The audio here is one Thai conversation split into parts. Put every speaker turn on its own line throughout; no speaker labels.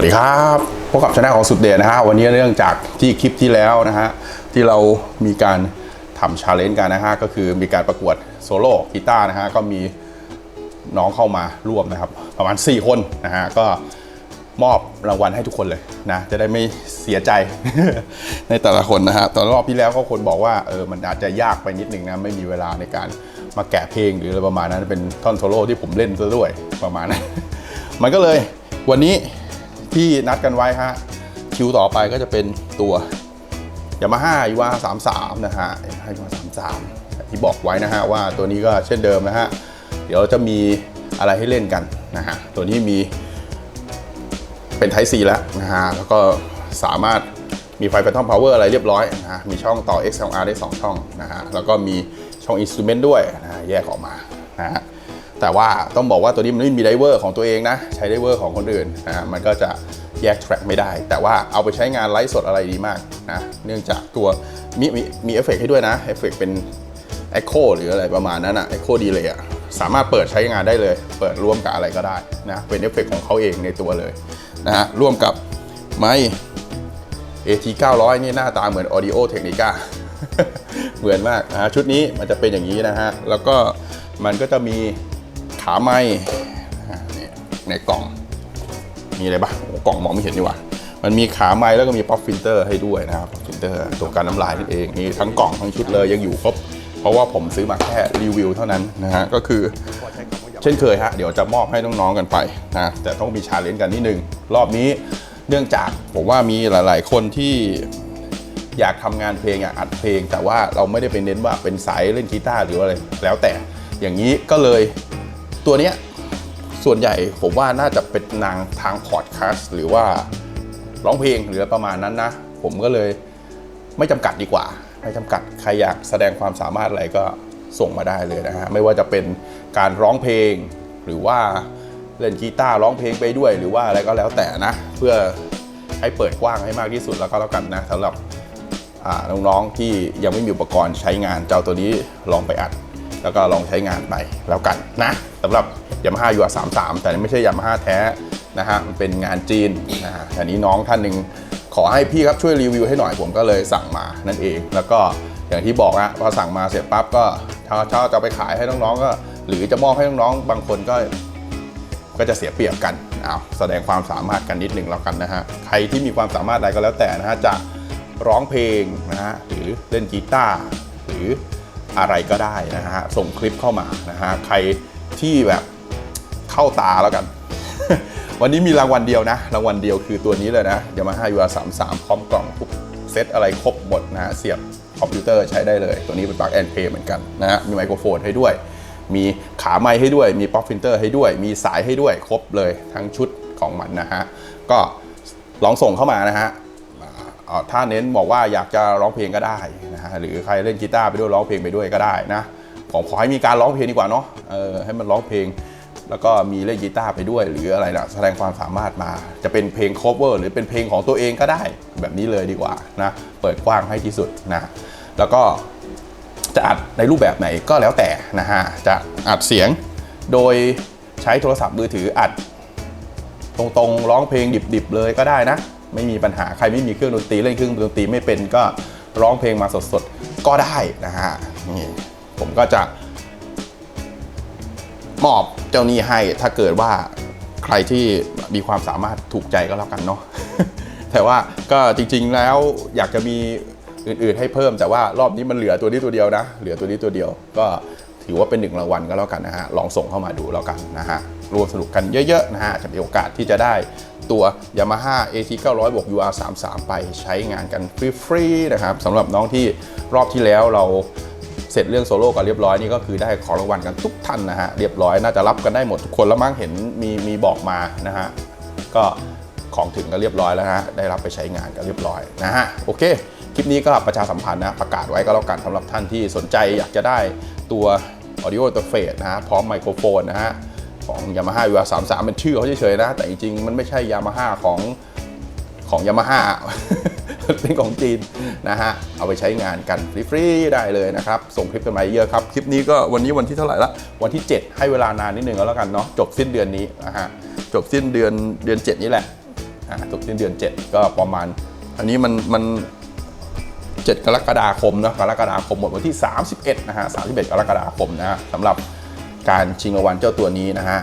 วัสดีครับพบกับช anel ของสุดเดชนะฮะวันนี้เรื่องจากที่คลิปที่แล้วนะฮะที่เรามีการทำชาเลนจ์กันนะฮะก็คือมีการประกวดโซโล่กีตาร์นะฮะก็มีน้องเข้ามาร่วมนะครับ ประมาณ 4 คนนะฮะก็มอบรางวัลให้ทุกคนเลยนะจะได้ไม่เสียใจในแต่ละคนนะฮะตอนรอบที่แล้วก็คนบอกว่าเออมันอาจจะยากไปนิดนึงนะไม่มีเวลาในการมาแกะเพลงหรืออะไรประมาณนั้นเป็นท่อนโซโล่ที่ผมเล่นซะด้วยประมาณนั้นมันก็เลยวันนี้ ที่นัดกันไว้ฮะคิวต่อไปก็จะเป็นตัวยามาฮ่ายูวาสามสามนะฮะยามาฮ่ายูวาสามสามที่บอกไว้นะฮะว่าตัวนี้ก็เช่นเดิมนะฮะเดี๋ยวจะมีอะไรให้เล่นกันนะฮะตัวนี้มีเป็น Type C แล้วนะฮะแล้วก็สามารถมีไฟ Phantom Power อะไรเรียบร้อยนะฮะมีช่องต่อ XLR ได้ 2 ช่องนะฮะแล้วก็มีช่อง Instrument ด้วยนะฮะแยกออกมานะฮะ แต่ว่าต้องบอกว่าตัวนี้มันไม่มีไดเวอร์ของตัวเองนะ ใช้ไดเวอร์ของคนอื่นนะมันก็จะแยกแทร็กไม่ได้ แต่ว่าเอาไปใช้งานไลฟ์สดอะไรดีมากนะเนื่องจากตัวมีมีมีเอฟเฟกให้ด้วยนะเอฟเฟกเป็น Echo หรืออะไรประมาณนั้นอะ Echo Delay อะสามารถเปิดใช้งานได้เลย เปิดร่วมกับอะไรก็ได้นะเป็นเอฟเฟกของเขาเองในตัวเลยนะฮะร่วมกับไมค์ AT 900นี่หน้าตาเหมือน Audio Technica เหมือนมากนะชุดนี้มันจะเป็นอย่างนี้นะฮะ แล้วก็มันก็จะมี ขาไม้ในกล่อง มีอะไรบ้างกล่องมองไม่เห็นดีกว่า มันมีขาไม้แล้วก็มีป๊อปฟิลเตอร์ให้ด้วยนะครับฟิลเตอร์ตัวการน้ำลายนั่นเองนี่ทั้งกล่องทั้งชุดเลยยังอยู่ครบ เพราะว่าผมซื้อมาแค่รีวิวเท่านั้นนะฮะก็คือเช่นเคยฮะเดี๋ยวจะมอบให้น้องๆกันไปนะแต่ต้องมีชาเลนจ์กันนิดนึงรอบนี้เนื่องจากผมว่ามีหลาย ๆ คนที่อยากทำงานเพลงอยากอัดเพลง แต่ว่าเราไม่ได้ไปเน้นว่าเป็นสายเล่นกีตาร์หรืออะไรแล้วแต่อย่างนี้ก็เลย ตัวเนี้ยส่วนใหญ่ผมว่าน่าจะเป็นนางทางพอดแคสต์หรือว่าร้องเพลงหรือประมาณนั้นนะ ผมก็เลยไม่จำกัดดีกว่า ไม่จำกัดใครอยากแสดงความสามารถอะไรก็ส่งมาได้เลยนะฮะ ไม่ว่าจะเป็นการร้องเพลง หรือว่าเล่นกีตาร์ร้องเพลงไปด้วย หรือว่าอะไรก็แล้วแต่นะ เพื่อให้เปิดกว้างให้มากที่สุดแล้วก็แล้วกันนะสำหรับน้องๆที่ยังไม่มีอุปกรณ์ใช้งานเจ้าตัวนี้ลองไปอัด แล้วก็ลองใช้งานไปแล้วกันนะสำหรับ Yamaha u 3 3แต่ไม่ใช่ Yamaha แท้นะฮะมันเป็นงานจีนนะฮะแต่นี้น้องท่านหนึ่งขอให้พี่ครับช่วยรีวิวให้หน่อยผมก็เลยสั่งมานั่นเอง แล้วก็อย่างที่บอกอะพอสั่งมาเสร็จปั๊บก็ถ้าถ้าจะไปขายให้น้องๆก็ หรือจะมอบให้น้องๆบางคนก็ก็จะเสียเปรียบกันเอาแสดงความสามารถกันนิดหนึ่งแล้วกันนะฮะ ใครที่มีความสามารถอะไรก็แล้วแต่นะฮะ จะร้องเพลงนะฮะ หรือเล่นกีตาร์ หรือ อะไรก็ได้นะฮะส่งคลิปเข้ามานะฮะใครที่แบบเข้าตาแล้วกัน วันนี้มีรางวัลเดียวนะ รางวัลเดียวคือตัวนี้เลยนะ Yamaha UR 3 3พร้อมกล่องทุกเซตอะไรครบหมดนะฮะเสียบคอมพิวเตอร์ใช้ได้เลย ตัวนี้เป็นปลั๊กแอนด์เพย์เหมือนกันนะฮะมีไมโครโฟนให้ด้วย มีขาไม้ให้ด้วย มีป๊อปฟิลเตอร์ให้ด้วย มีสายให้ด้วยครบเลยทั้งชุดของมันนะฮะก็ลองส่งเข้ามานะฮะ ถ้าเน้นบอกว่าอยากจะร้องเพลงก็ได้นะฮะหรือใครเล่นกีตาร์ไปด้วยร้องเพลงไปด้วยก็ได้นะผมขอให้มีการร้องเพลงดีกว่าเนาะเออให้มันร้องเพลง แล้วก็มีเล่นกีตาร์ไปด้วย หรืออะไรนะแสดงความสามารถมา จะเป็นเพลง cover หรือเป็นเพลงของตัวเองก็ได้ แบบนี้เลยดีกว่านะเปิดกว้างให้ที่สุดนะแล้วก็จะอัดในรูปแบบไหนก็แล้วแต่นะฮะจะอัดเสียงโดยใช้โทรศัพท์มือถืออัดตรงๆร้องเพลงดิบๆเลยก็ได้นะ ไม่มีปัญหาใครไม่มีเครื่องดนตรีเล่นเครื่องดนตรีไม่เป็นก็ร้องเพลงมาสดๆ ก็ได้นะฮะนี่ผมก็จะมอบเจ้านี้ให้ถ้าเกิดว่าใครที่มีความสามารถถูกใจก็แล้วกันเนาะแต่ว่าก็จริงๆแล้วอยากจะมีอื่นๆให้เพิ่มแต่ว่ารอบนี้มันเหลือตัวนี้ตัวเดียวนะ เหลือตัวนี้ตัวเดียวก็ถือว่าเป็นหนึ่งรางวัลก็แล้วกันนะฮะลองส่งเข้ามาดูแล้วกันนะฮะ รวมสนุกกันเยอะๆนะฮะจะมีโอกาสที่จะได้ตัว Yamaha AT 900บวก UR 3 3ไปใช้งานกันฟรีๆนะครับสำหรับน้องที่รอบที่แล้วเราเสร็จเรื่องโซโล่กันเรียบร้อยนี่ก็คือได้ของรางวัลกันทุกท่านนะฮะเรียบร้อยน่าจะรับกันได้หมดทุกคนแล้วมั้งเห็นมีมีบอกมานะฮะก็ของถึงกันเรียบร้อยแล้วนะฮะได้รับไปใช้งานกันเรียบร้อยนะฮะโอเค คลิปนี้ก็ประชาสัมพันธ์นะประกาศไว้ก็แล้วกันสำหรับท่านที่สนใจอยากจะได้ตัว Audio Interface นะฮะพร้อมไมโครโฟนนะฮะ ของ Yamaha UR 3 3เป็นชื่อเขาเฉยๆนะ แต่จริงๆ มันไม่ใช่ Yamaha ของของยามาฮ่าเป็นของจีนนะฮะ เอาไปใช้งานกันฟรีๆได้เลยนะครับ ส่งคลิปกันมาเยอะครับ คลิปนี้ก็วันนี้วันที่เท่าไหร่ละ วันที่ 7 ให้เวลานานนิดนึงก็แล้วกันเนาะ จบสิ้นเดือนนี้นะฮะ จบสิ้นเดือนเดือน 7 นี้แหละ อ่าตกสิ้นเดือน 7 ก็ประมาณ อันนี้มันมัน 7 กรกฎาคมเนาะ กรกฎาคมหมดวันที่ 31 นะฮะ 31 กรกฎาคมนะฮะสำหรับ การชิงรางวัลเจ้าตัวนี้นะฮะ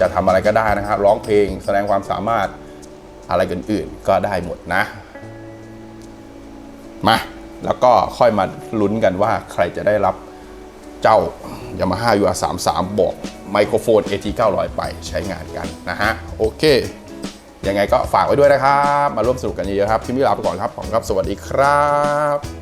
จะทำอะไรก็ได้นะฮะร้องเพลงแสดงความสามารถอะไรอื่นๆก็ได้หมดนะ มาแล้วก็ค่อยมาลุ้นกันว่าใครจะได้รับเจ้า Yamaha UR 3 3บอกไมโครโฟน AT 900 ไปใช้งานกันนะฮะ โอเค ยังไงก็ฝากไว้ด้วยนะครับ มาร่วมสนุกกันเยอะๆครับ ที่นี่ลาไปก่อนครับผมครับ สวัสดีครับ